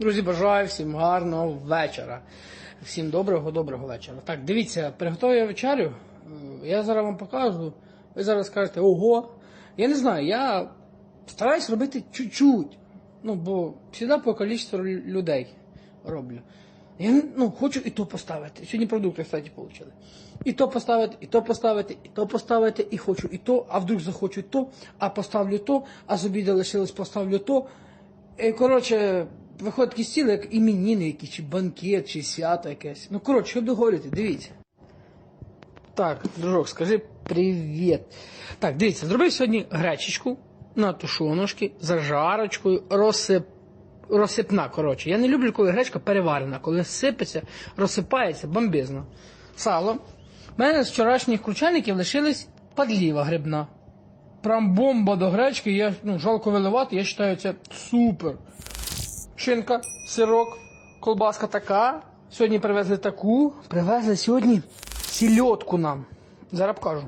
Друзі, бажаю всім гарного вечора. Всім доброго, доброго вечора. Так, дивіться, приготую вечерю. Е, Я зараз вам покажу. Ви зараз скажете, ого. Я не знаю, я стараюсь робити чуть-чуть. Ну, бо завжди по кількості людей роблю. Я ну, хочу і то поставити. Сьогодні продукти, кстати, отримали. І то поставити, і то поставити, і то поставити, і хочу і то, а вдруг захочу то, а поставлю то, а з обіду лишилось, поставлю то. І, коротше, виходить такий стіл, як іменіни якісь, чи банкет, чи свято якесь. Ну, коротше, що буду говорити, дивіться. Так, дружок, скажи привіт. Так, дивіться, зробив сьогодні гречечку на тушоночки, зажарочкою, розсип... розсипна, коротше. Я не люблю, коли гречка переварена, коли сипеться, розсипається, бомбезно. Сало. У мене з вчорашніх кручальників лишилась подліва грибна. Прям бомба до гречки, я, ну, жалко виливати, я вважаю, це супер. Шинка, сирок, колбаска така. Сьогодні привезли таку. Привезли сьогодні сільотку нам. Зараз покажу.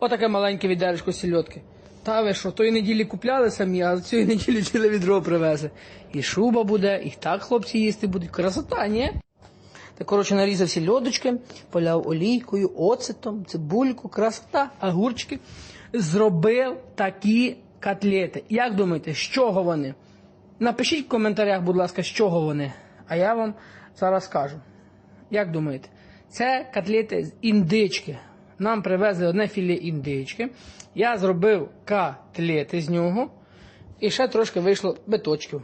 Отаке маленьке відеречко сільотки. Та ви що, тої неділі купляли самі, а цієї неділі ціле відро привезли. І шуба буде, і так хлопці їсти будуть. Красота, ні? Та коротше нарізав сільодочки, поляв олійкою, оцетом, цибульку, красота, огурчики. Зробив такі котлети. Як думаєте, з чого вони? Напишіть в коментарях, будь ласка, з чого вони. А я вам зараз скажу. Як думаєте? Це котлети з індички. Нам привезли одне філе індички. Я зробив котлети з нього. І ще трошки вийшло биточків.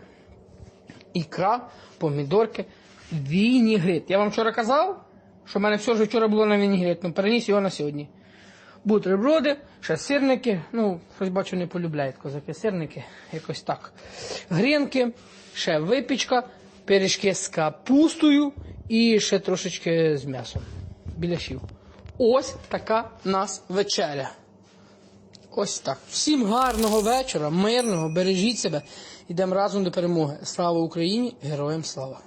Ікра, помідорки, вінігрит. Я вам вчора казав, що в мене все ж вчора було на вінігрит, ну переніс його на сьогодні. Бутерброди, ще сирники. Ну, щось бачу, не полюбляють козаки сирники, якось так. Грінки, ще випічка, пиріжки з капустою і ще трошечки з м'ясом. Біляшів. Ось така нас вечеря. Ось так. Всім гарного вечора, мирного, бережіть себе. Йдемо разом до перемоги. Слава Україні! Героям слава!